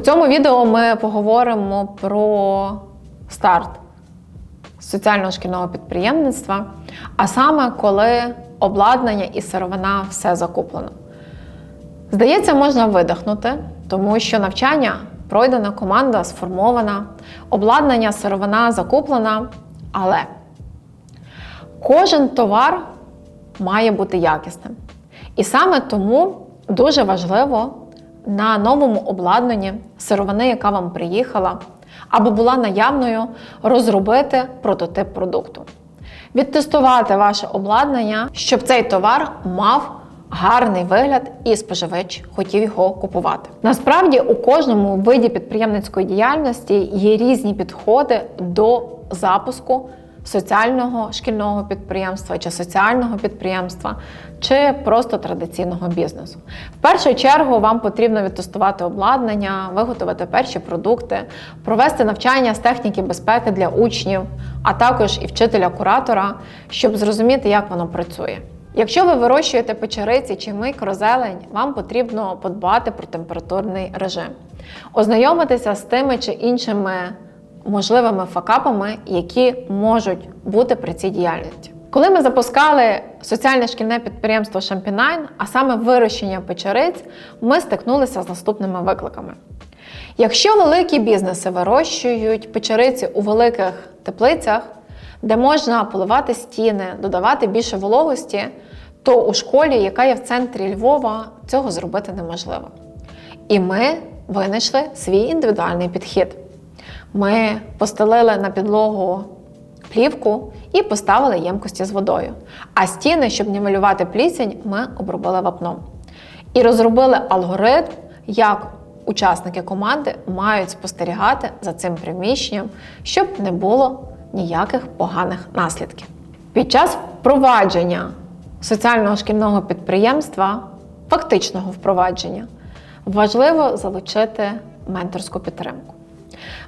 У цьому відео ми поговоримо про старт соціального шкільного підприємництва, а саме коли обладнання і сировина все закуплено. Здається, можна видихнути, тому що навчання пройдена, команда сформована, обладнання, сировина закуплена, але кожен товар має бути якісним. І саме тому дуже важливо на новому обладнанні сировини, яка вам приїхала, або була наявною, розробити прототип продукту. Відтестувати ваше обладнання, щоб цей товар мав гарний вигляд і споживач хотів його купувати. Насправді у кожному виді підприємницької діяльності є різні підходи до запуску соціального шкільного підприємства чи соціального підприємства, чи просто традиційного бізнесу. В першу чергу вам потрібно відтестувати обладнання, виготовити перші продукти, провести навчання з техніки безпеки для учнів, а також і вчителя-куратора, щоб зрозуміти, як воно працює. Якщо ви вирощуєте печериці чи микрозелень, вам потрібно подбати про температурний режим, ознайомитися з тими чи іншими можливими факапами, які можуть бути при цій діяльності. Коли ми запускали соціальне шкільне підприємство Шампінайн, а саме вирощення печериць, ми стикнулися з наступними викликами. Якщо великі бізнеси вирощують печериці у великих теплицях, де можна поливати стіни, додавати більше вологості, то у школі, яка є в центрі Львова, цього зробити неможливо. І ми винайшли свій індивідуальний підхід. Ми постелили на підлогу плівку і поставили ємкості з водою. А стіни, щоб нівелювати плісень, ми обробили вапном. І розробили алгоритм, як учасники команди мають спостерігати за цим приміщенням, щоб не було ніяких поганих наслідків. Під час впровадження соціального шкільного підприємства, фактичного впровадження, важливо залучити менторську підтримку.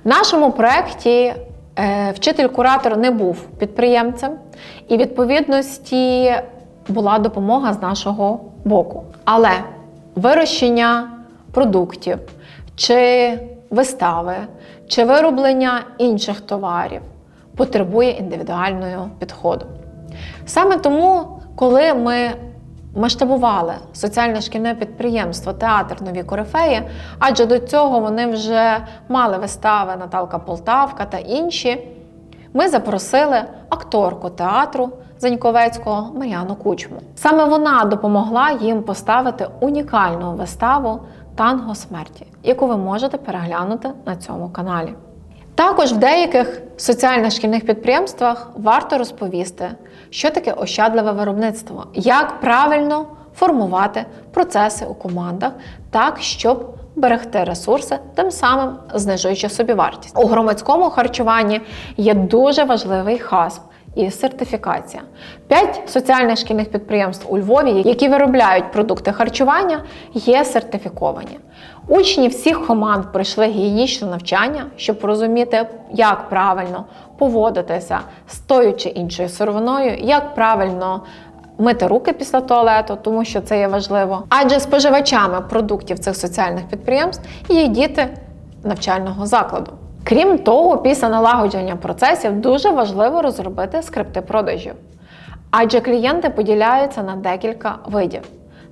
В нашому проєкті е, вчитель-куратор не був підприємцем, і відповідності була допомога з нашого боку. Але вирощення продуктів, чи вистави, чи вироблення інших товарів потребує індивідуального підходу. Саме тому, коли ми масштабували соціальне шкільне підприємство Театр Нові Корифеї, адже до цього вони вже мали вистави Наталка Полтавка та інші. Ми запросили акторку театру Заньковецького Мар'яну Кучму. Саме вона допомогла їм поставити унікальну виставу Танго смерті, яку ви можете переглянути на цьому каналі. Також в деяких соціальних шкільних підприємствах варто розповісти, що таке ощадливе виробництво, як правильно формувати процеси у командах, так, щоб берегти ресурси, тим самим знижуючи собі вартість. У громадському харчуванні є дуже важливий хасп. І сертифікація. П'ять соціальних шкільних підприємств у Львові, які виробляють продукти харчування, є сертифіковані. Учні всіх команд пройшли гігієнічне навчання, щоб розуміти, як правильно поводитися з тою чи іншою сировиною, як правильно мити руки після туалету, тому що це є важливо. Адже споживачами продуктів цих соціальних підприємств є діти навчального закладу. Крім того, після налагодження процесів дуже важливо розробити скрипти продажів, адже клієнти поділяються на декілька видів.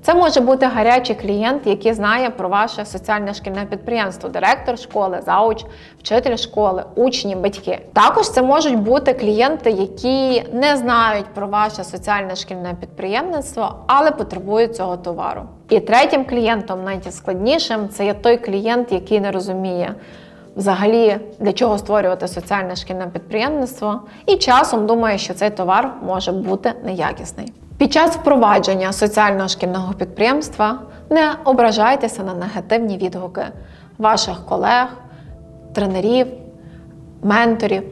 Це може бути гарячий клієнт, який знає про ваше соціальне шкільне підприємство, директор школи, зауч, вчитель школи, учні, батьки. Також це можуть бути клієнти, які не знають про ваше соціальне шкільне підприємництво, але потребують цього товару. І третім клієнтом, найскладнішим, це є той клієнт, який не розуміє. Взагалі, для чого створювати соціальне шкільне підприємництво, і часом думає, що цей товар може бути неякісний. Під час впровадження соціального шкільного підприємства не ображайтеся на негативні відгуки ваших колег, тренерів, менторів,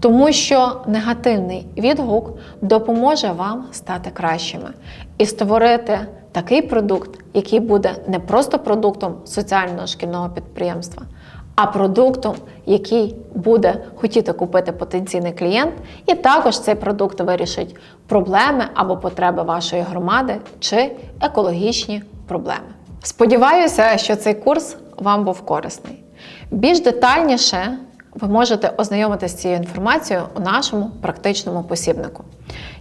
тому що негативний відгук допоможе вам стати кращими і створити такий продукт, який буде не просто продуктом соціального шкільного підприємства, а продуктом, який буде хотіти купити потенційний клієнт, і також цей продукт вирішить проблеми або потреби вашої громади чи екологічні проблеми. Сподіваюся, що цей курс вам був корисний. Більш детальніше ви можете ознайомитися з цією інформацією у нашому практичному посібнику,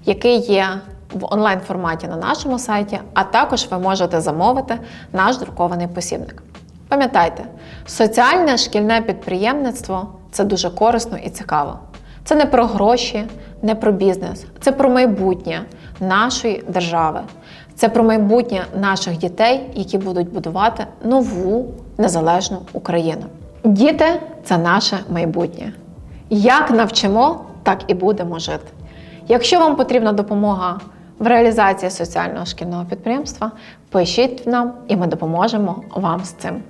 який є в онлайн-форматі на нашому сайті, а також ви можете замовити наш друкований посібник. Пам'ятайте, соціальне шкільне підприємництво це дуже корисно і цікаво. Це не про гроші, не про бізнес, це про майбутнє нашої держави. Це про майбутнє наших дітей, які будуть будувати нову незалежну Україну. Діти це наше майбутнє. Як навчимо, так і будемо жити. Якщо вам потрібна допомога в реалізації соціального шкільного підприємства, пишіть нам і ми допоможемо вам з цим.